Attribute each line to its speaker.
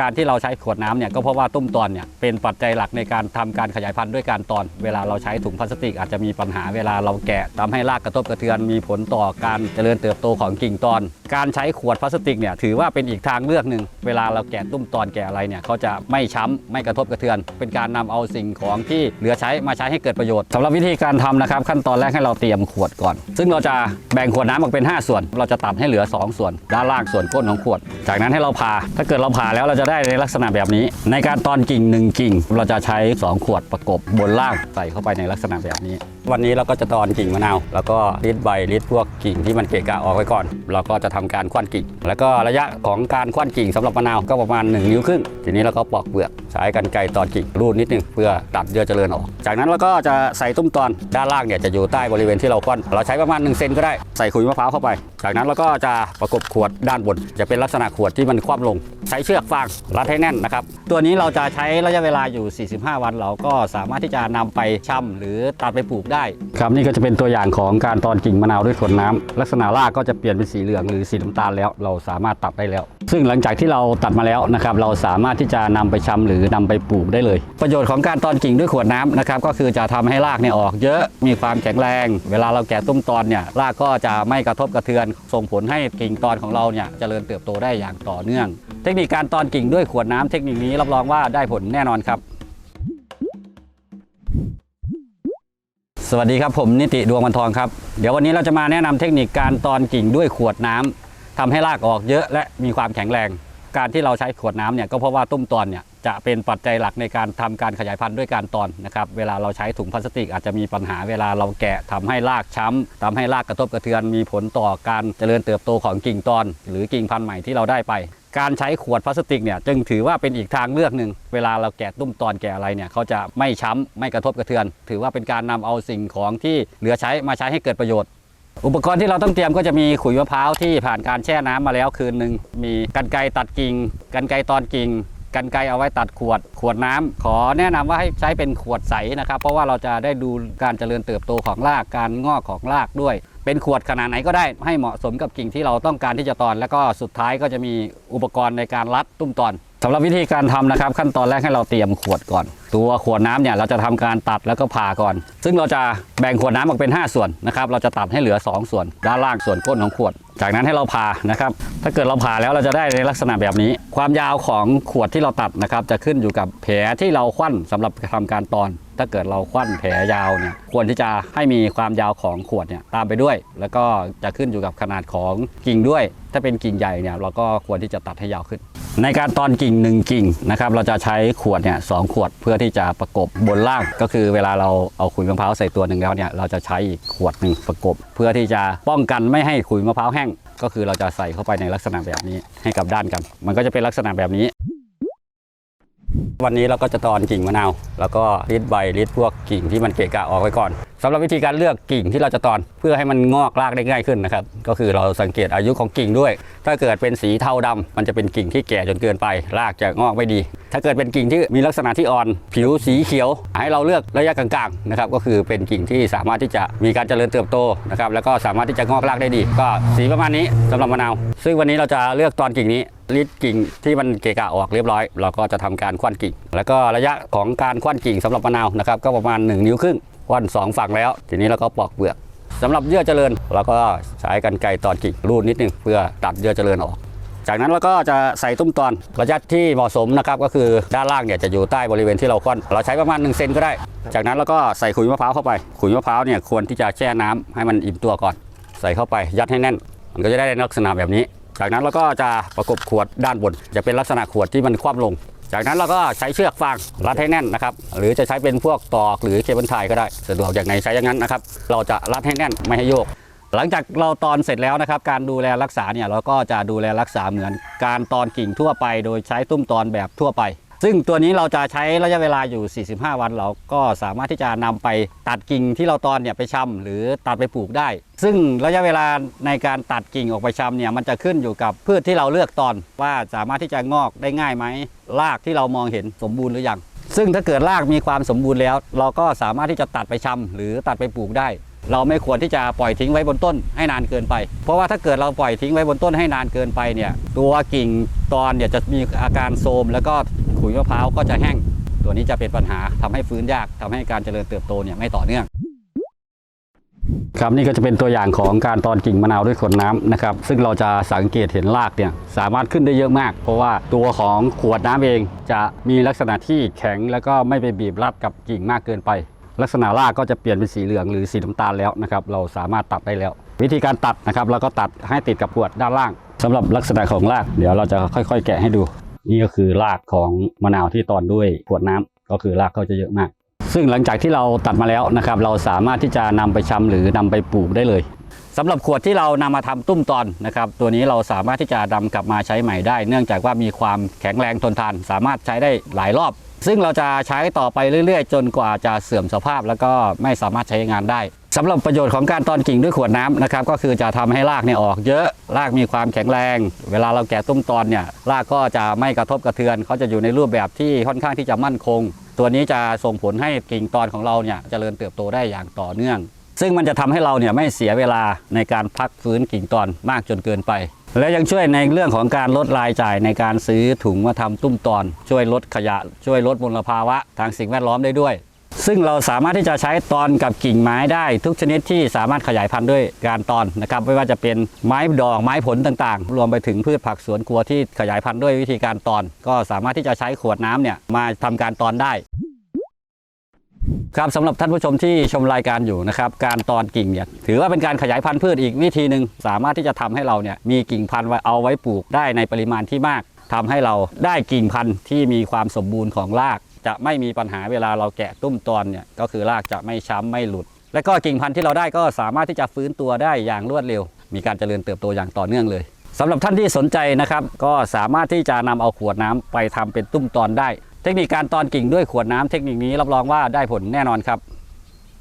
Speaker 1: การที่เราใช้ขวดน้ำเนี่ยก็เพราะว่าตุ้มตอนเนี่ยเป็นปัจจัยหลักในการทำการขยายพันธุ์ด้วยการตอน เวลาเราใช้ถุงพลาสติกอาจจะมีปัญหาเวลาเราแกะทำให้รากกระทบกระเทือนมีผลต่อการเจริญเติบโตของกิ่งตอนการใช้ขวดพลาสติกเนี่ยถือว่าเป็นอีกทางเลือกหนึ่ง เวลาเราแกะตุ้มตอนแกะอะไรเนี่ยเขาจะไม่ช้ำไม่กระทบกระเทือน เป็นการนำเอาสิ่งของที่เหลือใช้มาใช้ให้เกิดประโยชน์สำหรับวิธีการทำนะครับ ขั้นตอนแรกให้เราเตรียมขวดก่อน ซึ่งเราจะแบ่งขวดน้ำออกเป็น 5 ส่วน เราจะตัดให้เหลือ 2 ส่วน ด้านล่างส่วนก้นของขวด จากนั้นให้เราผ่าถ้าเกิดเราผ่าแล้วเราจะได้ในลักษณะแบบนี้ ในการตอนกิ่งหนึ่งกิ่งเราจะใช้ 2 ขวดประกบบนล่างใส่เข้าไปในลักษณะแบบนี้ วันนี้เราก็จะตอนกิ่งมะนาว แล้วก็ริดใบริดพวกกิ่งที่มันเกะกะออกไว้ก่อน เราก็จะทำการคว้านกิ่ง แล้วก็ระยะของการคว้านกิ่งสำหรับมะนาวก็ประมาณ 1 นิ้วครึ่ง ทีนี้เราก็ปอกเปลือก ใช้กันไกรตอนกิ่งรูดนิดนึงเพื่อตัดเยื่อเจริญออก จากนั้นเราก็จะใส่ตุ้มตอนด้านล่างเนี่ยจะอยู่ใต้บริเวณที่เราคว้านเราใช้ประมาณ1เซนก็ได้ใส่ขุยมะพร้าวเข้าไป จากนั้นเราก็จะประกบขวดด้านบน จะเป็นลักษณะขวดที่มันคว่ำลง ใช้เชือกฟางรัดให้แน่นนะครับตัวนี้เราจะใช้ระยะเวลาอยู่ 45 วัน เราก็สามารถที่จะนำไปช่ำหรือตัดไปปลูกได้ ครับนี่ก็จะเป็นตัวอย่างของการตอนกิ่งมะนาวด้วยขวดน้ำลักษณะรากก็จะเปลี่ยนเป็นสีเหลืองหรือสีน้ำตาลแล้ว เราสามารถตัดได้แล้ว ซึ่งหลังจากที่เราตัดมาแล้วนะครับเราสามารถที่จะนำไปชำหรือนำไปปลูกได้เลย ประโยชน์ของการตอนกิ่งด้วยขวดน้ำนะครับก็คือจะทำให้รากเนี่ยออกเยอะมีความแข็งแรง เวลาเราแกะตุ้มตอนเนี่ยรากก็จะไม่กระทบกระเทือน ส่งผลให้กิ่งตอนของเราเนี่ยเจริญเติบโตได้อย่างต่อเนื่อง เทคนิคการตอนกิ่งด้วยขวดน้ำเทคนิคนี้รับรองว่าได้ผลแน่นอนครับสวัสดีครับผมนิติดวงวันทองครับ เดี๋ยววันนี้เราจะมาแนะนำเทคนิคการตอนกิ่งด้วยขวดน้ำทำให้รากออกเยอะและมีความแข็งแรง การที่เราใช้ขวดน้ำเนี่ยก็เพราะว่าตุ้มตอนเนี่ยจะเป็นปัจจัยหลักในการทำการขยายพันธุ์ด้วยการตอนนะครับเวลาเราใช้ถุงพลาสติกอาจจะมีปัญหาเวลาเราแกะทำให้รากช้ำทำให้รากกระทบกระเทือน มีผลต่อการเจริญเติบโตของกิ่งตอน หรือกิ่งพันธุ์ใหม่ที่เราได้ไป การใช้ขวดพลาสติกเนี่ยจึงถือว่าเป็นอีกทางเลือกหนึ่ง เวลาเราแกะตุ้มตอนแกะอะไรเนี่ยเขาจะไม่ช้ำไม่กระทบกระเทือน ถือว่าเป็นการนำเอาสิ่งของที่เหลือใช้มาใช้ให้เกิดประโยชน์ อุปกรณ์ที่เราต้องเตรียมก็จะมีขุยมะพร้าวที่ผ่านการแช่น้ำมาแล้วคืนหนึ่งมีกันไกรตัดกิ่งกันไกรตอนกิ่งกันไกรเอาไว้ตัดขวดขวดน้ำขอแนะนำว่าให้ใช้เป็นขวดใสนะครับ เพราะว่าเราจะได้ดูการเจริญเติบโตของรากการงอกของรากด้วย เป็นขวดขนาดไหนก็ได้ให้เหมาะสมกับกิ่งที่เราต้องการที่จะตอน แล้วก็สุดท้ายก็จะมีอุปกรณ์ในการรัดตุ้มตอนำหรับวิธีการทำนะครับ ขั้นตอนแรกให้เราเตรียมขวดก่อน ตัวขวดน้ำเนี่ยเราจะทำการตัดแล้วก็ผ่าก่อน ซึ่งเราจะแบ่งขวดน้ำออกเป็น 5 ส่วนนะครับเราจะตัดให้เหลือ 2 ส่วน ด้านล่างส่วนก้นของขวด จากนั้นให้เราผ่านะครับ ถ้าเกิดเราผ่าแล้วเราจะได้ในลักษณะแบบนี้ ความยาวของขวดที่เราตัดนะครับ จะขึ้นอยู่กับแผลที่เราควั้นสำหรับทำการตอน ถ้าเกิดเราควั้นแผลยาวเนี่ยควรที่จะให้มีความยาวของขวดเนี่ยตามไปด้วย แล้วก็จะขึ้นอยู่กับขนาดของกิ่งด้วย ถ้าเป็นกิ่งใหญ่เนี่ยเราก็ควรที่จะตัดให้ยาวขึ้น ในการตอนกิ่งหนึ่งกิ่งนะครับเราจะใช้ขวดเนี่ยสองขวดเพื่อที่จะประกบบนล่าง ก็คือเวลาเราเอาขุยมะพร้าวใส่ตัวหนึ่งแล้วเนี่ยเราจะใช้อีกขวดหนึ่งประกบ เพื่อที่จะป้องกันไม่ให้ขุยมะพร้าวแห้ง ก็คือเราจะใส่เข้าไปในลักษณะแบบนี้ให้กับด้านกัน มันก็จะเป็นลักษณะแบบนี้ วันนี้เราก็จะตอนกิ่งมะนาว แล้วก็ริดใบริดพวกกิ่งที่มันเกะกะออกไว้ก่อนำหรับวิธีการเลือกกิ่งที่เราจะตอนเพื่อให้มันงอกรากได้ง่ายขึ้นนะครับก็คือเราสังเกตอายุของกิ่งด้วย ถ้าเกิดเป็นสีเทาดำมันจะเป็นกิ่งที่แก่จนเกินไป รากจะงอกไม่ดี ถ้าเกิดเป็นกิ่งที่มีลักษณะที่อ่อน ผิวสีเขียว ให้เราเลือกระยะกลางๆนะครับก็คือเป็นกิ่งที่สามารถที่จะมีการเจริญเติบโตนะครับแล้วก็สามารถที่จะงอกรากได้ดี ก็สีประมาณนี้สำหรับมะนาว ซึ่งวันนี้เราจะเลือกตอนกิ่งนี้ริดกิ่งที่มันเกะกะออกเรียบร้อย เราก็จะทำการคว้านกิ่ง แล้วก็ระยะของการคว้านกิ่งสำหรับมะนาวนะครับก็ประมาณ 1 นิ้วครึ่ง ว้านสองฝั่งแล้ว ทีนี้เราก็ปอกเปลือกสำหรับเยื่อเจริญเราก็ใช้กันไกรตอนกิ่งรูดนิดนึงเพื่อตัดเยื่อเจริญออก จากนั้นเราก็จะใส่ตุ้มตอนระยะที่เหมาะสมนะครับก็คือด้านล่างเนี่ยจะอยู่ใต้บริเวณที่เราคว้านเราใช้ประมาณ1เซนก็ได้ จากนั้นเราก็ใส่ขุยมะพร้าวเข้าไป ขุยมะพร้าวเนี่ยควรที่จะแช่น้ำให้มันอิ่มตัวก่อน ใส่เข้าไปยัดให้แน่น มันก็จะได้นลักษณะแบบนี้ จากนั้นเราก็จะประกบขวดด้านบน จะเป็นลักษณะขวดที่มันคว่ำลง จากนั้นเราก็ใช้เชือกฟางรัดให้แน่นนะครับ หรือจะใช้เป็นพวกตอกหรือเคเบิลไทยก็ได้สะดวกอย่างไหนใช้อย่างนั้นนะครับ เราจะรัดให้แน่นไม่ให้โยก หลังจากเราตอนเสร็จแล้วนะครับ การดูแลรักษาเนี่ยเราก็จะดูแลรักษาเหมือนการตอนกิ่งทั่วไป โดยใช้ตุ้มตอนแบบทั่วไป ซึ่งตัวนี้เราจะใช้ระยะเวลาอยู่ 45 วันเราก็สามารถที่จะนำไปตัดกิ่งที่เราตอนเนี่ยไปชำหรือตัดไปปลูกได้ ซึ่งระยะเวลาในการตัดกิ่งออกไปชำเนี่ยมันจะขึ้นอยู่กับพืชที่เราเลือกตอนว่าสามารถที่จะงอกได้ง่ายไหมรากที่เรามองเห็นสมบูรณ์หรือยังซึ่งถ้าเกิดรากมีความสมบูรณ์แล้ว เราก็สามารถที่จะตัดไปชำหรือตัดไปปลูกได้ เราไม่ควรที่จะปล่อยทิ้งไว้บนต้นให้นานเกินไป เพราะว่าถ้าเกิดเราปล่อยทิ้งไว้บนต้นให้นานเกินไปเนี่ยตัวกิ่งตอนเนี่ยจะมีอาการโทรมแล้วก็ ขุยมะพร้าวก็จะแห้ง ตัวนี้จะเป็นปัญหาทำให้ฟื้นยากทำให้การเจริญเติบโตเนี่ยไม่ต่อเนื่อง ครับนี่ก็จะเป็นตัวอย่างของการตอนกิ่งมะนาวด้วยขวดน้ำนะครับ ซึ่งเราจะสังเกตเห็นรากเนี่ยสามารถขึ้นได้เยอะมาก เพราะว่าตัวของขวดน้ำเองจะมีลักษณะที่แข็งแล้วก็ไม่ไปบีบรัดกับกิ่งมากเกินไปลักษณะรากก็จะเปลี่ยนเป็นสีเหลืองหรือสีน้ำตาลแล้วนะครับ เราสามารถตัดได้แล้ว วิธีการตัดนะครับเราก็ตัดให้ติดกับขวดด้านล่างสำหรับลักษณะของราก เดี๋ยวเราจะค่อย ๆ แกะให้ดู นี่ก็คือรากของมะนาวที่ตอนด้วยขวดน้ำก็คือรากเขาจะเยอะมาก ซึ่งหลังจากที่เราตัดมาแล้วนะครับ เราสามารถที่จะนำไปชำหรือนำไปปลูกได้เลย สำหรับขวดที่เรานำมาทำตุ้มตอนนะครับตัวนี้เราสามารถที่จะนำกลับมาใช้ใหม่ได้ เนื่องจากว่ามีความแข็งแรงทนทาน สามารถใช้ได้หลายรอบ ซึ่งเราจะใช้ต่อไปเรื่อย ๆ จนกว่าจะเสื่อมสภาพ แล้วก็ไม่สามารถใช้งานได้สำหรับประโยชน์ของการตอนกิ่งด้วยขวดน้ำนะครับก็คือจะทำให้รากเนี่ยออกเยอะรากมีความแข็งแรง เวลาเราแกะตุ้มตอนเนี่ยรากก็จะไม่กระทบกระเทือนเขาจะอยู่ในรูปแบบที่ค่อนข้างที่จะมั่นคง ตัวนี้จะส่งผลให้กิ่งตอนของเราเนี่ยเจริญเติบโตได้อย่างต่อเนื่อง ซึ่งมันจะทำให้เราเนี่ยไม่เสียเวลาในการพักฟื้นกิ่งตอนมากจนเกินไป และยังช่วยในเรื่องของการลดรายจ่ายในการซื้อถุงมาทำตุ้มตอน ช่วยลดขยะ ช่วยลดมลภาวะทางสิ่งแวดล้อมได้ด้วย ซึ่งเราสามารถที่จะใช้ตอนกับกิ่งไม้ได้ ทุกชนิดที่สามารถขยายพันธุ์ด้วยการตอนนะครับไม่ว่าจะเป็นไม้ดอกไม้ผลต่างๆ รวมไปถึงพืชผักสวนครัวที่ขยายพันธุ์ด้วยวิธีการตอน ก็สามารถที่จะใช้ขวดน้ำเนี่ยมาทำการตอนได้ ครับสำหรับท่านผู้ชมที่ชมรายการอยู่นะครับการตอนกิ่งเนี่ยถือว่าเป็นการขยายพันธุ์พืชอีกวิธีหนึ่งสามารถที่จะทำให้เราเนี่ยมีกิ่งพันธุ์เอาไว้ปลูกได้ในปริมาณที่มากทำให้เราได้กิ่งพันธุ์ที่มีความสมบูรณ์ของราก จะไม่มีปัญหาเวลาเราแกะตุ้มตอนเนี่ยก็คือรากจะไม่ช้ำไม่หลุด และก็กิ่งพันธุ์ที่เราได้ก็สามารถที่จะฟื้นตัวได้อย่างรวดเร็ว มีการเจริญเติบโตอย่างต่อเนื่องเลยสำหรับท่านที่สนใจนะครับ ก็สามารถที่จะนำเอาขวดน้ำไปทำเป็นตุ้มตอนได้ เทคนิคการตอนกิ่งด้วยขวดน้ำเทคนิคนี้รับรองว่าได้ผลแน่นอนครับ